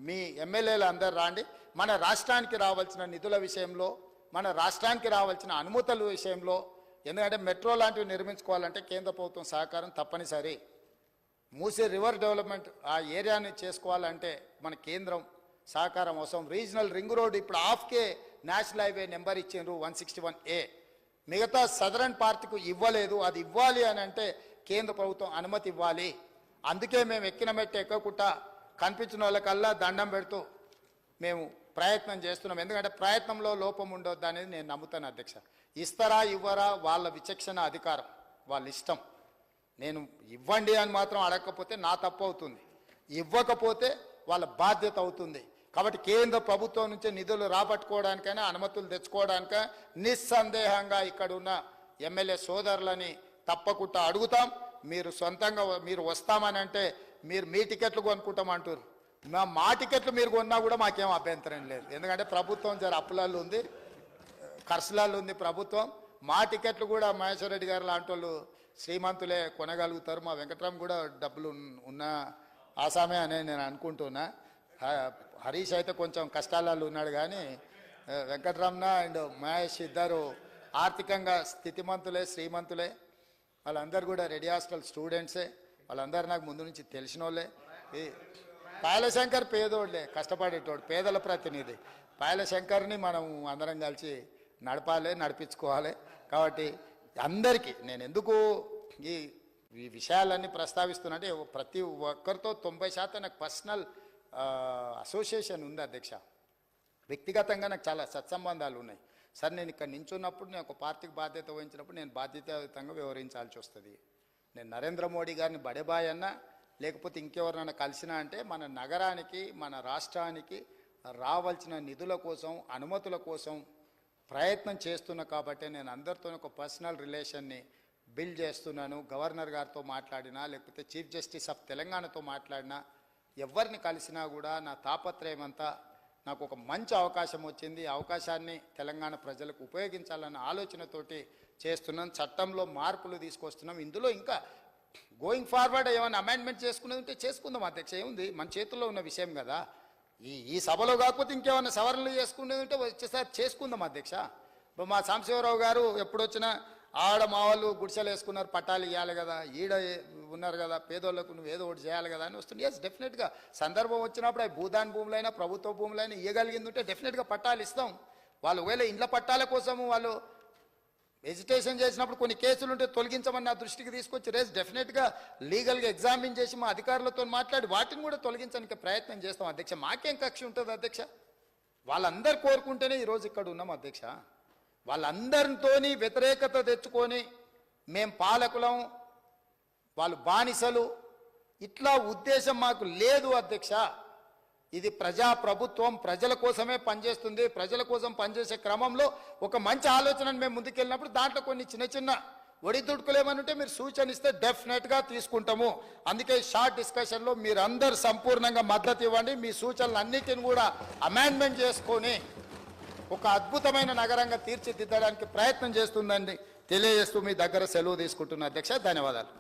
S1: మీ ఎమ్మెల్యేలు అందరు రాండి. మన రాష్ట్రానికి రావాల్సిన నిధుల విషయంలో మన రాష్ట్రానికి రావాల్సిన అనుమతుల విషయంలో ఎందుకంటే మెట్రో లాంటివి నిర్మించుకోవాలంటే కేంద్ర ప్రభుత్వం సహకారం తప్పనిసరి. మూసే రివర్ డెవలప్మెంట్ ఆ ఏరియాని చేసుకోవాలంటే మన కేంద్రం సహకారం అవసరం. రీజనల్ రింగ్ రోడ్ ఇప్పుడు ఆఫ్కే నేషనల్ హైవే నెంబర్ ఇచ్చిండ్రు వన్ సిక్స్టీ వన్ ఏ. మిగతా సదరన్ పార్టీకు ఇవ్వలేదు. అది ఇవ్వాలి అని అంటే కేంద్ర ప్రభుత్వం అనుమతి ఇవ్వాలి. అందుకే మేము ఎక్కిన మెట్టు ఎక్కకుండా కనిపించిన వాళ్ళకల్లా దండం పెడుతూ మేము ప్రయత్నం చేస్తున్నాం. ఎందుకంటే ప్రయత్నంలో లోపం ఉండొద్దు అనేది నేను నమ్ముతాను అధ్యక్ష. ఇస్తారా ఇవ్వరా వాళ్ళ విచక్షణ అధికారం వాళ్ళ ఇష్టం. నేను ఇవ్వండి అని మాత్రం అడగకపోతే నా తప్పు అవుతుంది. ఇవ్వకపోతే వాళ్ళ బాధ్యత అవుతుంది. కాబట్టి కేంద్ర ప్రభుత్వం నుంచి నిధులు రాబట్టుకోవడానికైనా అనుమతులు తెచ్చుకోవడానిక నిస్సందేహంగా ఇక్కడ ఉన్న ఎమ్మెల్యే సోదరులని తప్పకుండా అడుగుతాం. మీరు సొంతంగా మీరు వస్తామని అంటే మీరు మీ టికెట్లు కొనుక్కుంటామంటారు మా మా టికెట్లు మీరు కొన్నా కూడా మాకేం అభ్యంతరం లేదు. ఎందుకంటే ప్రభుత్వం జర అప్పులలో ఉంది ఖర్చులలో ఉంది ప్రభుత్వం. మా టికెట్లు కూడా మహేశ్వర రెడ్డి గారు లాంటి వాళ్ళు శ్రీమంతులే కొనగలుగుతారు. మా వెంకట్రామ్ కూడా డబ్బులు ఉన్న ఆసామే అని నేను అనుకుంటున్నా. హరీష్ అయితే కొంచెం కష్టాలలో ఉన్నాడు కానీ ఆ, అండ్ మహేష్ ఇద్దరు ఆర్థికంగా స్థితిమంతులే శ్రీమంతులే. వాళ్ళందరూ కూడా రెడీ హాస్టల్ స్టూడెంట్సే. వాళ్ళందరూ నాకు ముందు నుంచి తెలిసిన వాళ్ళే ఈ పాయలశంకర్ పేదోళ్ళే కష్టపడేటోడు పేదల ప్రతినిధి. పాయలశంకర్ని మనం అందరం కలిసి నడపాలి నడిపించుకోవాలి. కాబట్టి అందరికీ నేను ఎందుకు ఈ ఈ విషయాలన్నీ ప్రస్తావిస్తున్నట్టే ప్రతి ఒక్కరితో తొంభై శాతం నాకు పర్సనల్ అసోసియేషన్ ఉంది అధ్యక్ష. వ్యక్తిగతంగా నాకు చాలా సత్సంబంధాలు ఉన్నాయి. సార్ నేను ఇక్కడ నించున్నప్పుడు నేను ఒక పార్టీకి బాధ్యత వహించినప్పుడు నేను బాధ్యతాయుతంగా వ్యవహరించాల్సి వస్తుంది. నేను నరేంద్ర మోడీ గారిని బడేబాయ్ అన్నా లేకపోతే ఇంకెవరినైనా కలిసినా అంటే మన నగరానికి మన రాష్ట్రానికి రావాల్సిన నిధుల కోసం అనుమతుల కోసం ప్రయత్నం చేస్తున్నా కాబట్టి నేను అందరితో ఒక పర్సనల్ రిలేషన్ని బిల్డ్ చేస్తున్నాను. గవర్నర్ గారితో మాట్లాడినా లేకపోతే చీఫ్ జస్టిస్ ఆఫ్ తెలంగాణతో మాట్లాడినా ఎవరిని కలిసినా కూడా నా తాపత్రయం అంతా నాకు ఒక మంచి అవకాశం వచ్చింది. అవకాశాన్ని తెలంగాణ ప్రజలకు ఉపయోగించాలన్న ఆలోచనతోటి చేస్తున్నాం చట్టంలో మార్పులు తీసుకొస్తున్నాం. ఇందులో ఇంకా గోయింగ్ ఫార్వర్డ్ ఏమైనా అమెండ్మెంట్ చేసుకునేది ఉంటే చేసుకుందాం అధ్యక్ష. ఏముంది? మన చేతుల్లో ఉన్న విషయం కదా. ఈ ఈ సభలో కాకపోతే ఇంకేమైనా సవరణలు చేసుకునేది ఉంటే వచ్చేసారి చేసుకుందాం అధ్యక్ష. ఇప్పుడు మా సాంబశివరావు గారు ఎప్పుడొచ్చినా ఆడ మా వాళ్ళు గుడిసెలు వేసుకున్నారు పట్టాలు ఇవ్వాలి కదా ఈడ ఉన్నారు కదా పేదోళ్ళకు నువ్వు ఏదో ఒకటి చేయాలి కదా అని వస్తుంది ఎస్ డెఫినెట్గా సందర్భం వచ్చినప్పుడు అవి భూదాన్ భూములైనా ప్రభుత్వ భూములైనా ఇవ్వగలిగింది ఉంటే డెఫినెట్గా పట్టాలు ఇస్తాం. వాళ్ళు ఒకవేళ ఇండ్ల పట్టాల కోసము వాళ్ళు ఎజిటేషన్ చేసినప్పుడు కొన్ని కేసులు ఉంటే తొలగించమని నా దృష్టికి తీసుకొచ్చి రేస్ డెఫినెట్గా లీగల్గా ఎగ్జామిన్ చేసి మా అధికారులతో మాట్లాడి వాటిని కూడా తొలగించడానికి ప్రయత్నం చేస్తాం అధ్యక్ష. మాకేం కక్ష ఉంటుంది అధ్యక్ష? వాళ్ళందరు కోరుకుంటేనే ఈరోజు ఇక్కడ ఉన్నాం అధ్యక్ష. వాళ్ళందరితోని వ్యతిరేకత తెచ్చుకొని మేం పాలకులం వాళ్ళు బానిసలు. ఇట్లా ఉద్దేశం మాకు లేదు అధ్యక్ష. ఇది ప్రజా ప్రభుత్వం ప్రజల కోసమే పనిచేస్తుంది. ప్రజల కోసం పనిచేసే క్రమంలో ఒక మంచి ఆలోచనను మేము ముందుకెళ్ళినప్పుడు దాంట్లో కొన్ని చిన్న చిన్న ఒడిదుడుకులు ఉంటే మీరు సూచన ఇస్తే డెఫినెట్గా తీసుకుంటాము. అందుకే షార్ట్ డిస్కషన్లో మీరందరు సంపూర్ణంగా మద్దతు ఇవ్వండి. మీ సూచనలు అన్నిటిని కూడా అమెండ్మెంట్ చేసుకొని ఒక అద్భుతమైన నగరంగా తీర్చిదిద్దడానికి ప్రయత్నం చేస్తుందండి. తెలియజేస్తూ మీ దగ్గర సెలవు తీసుకుంటున్న అధ్యక్ష ధన్యవాదాలు.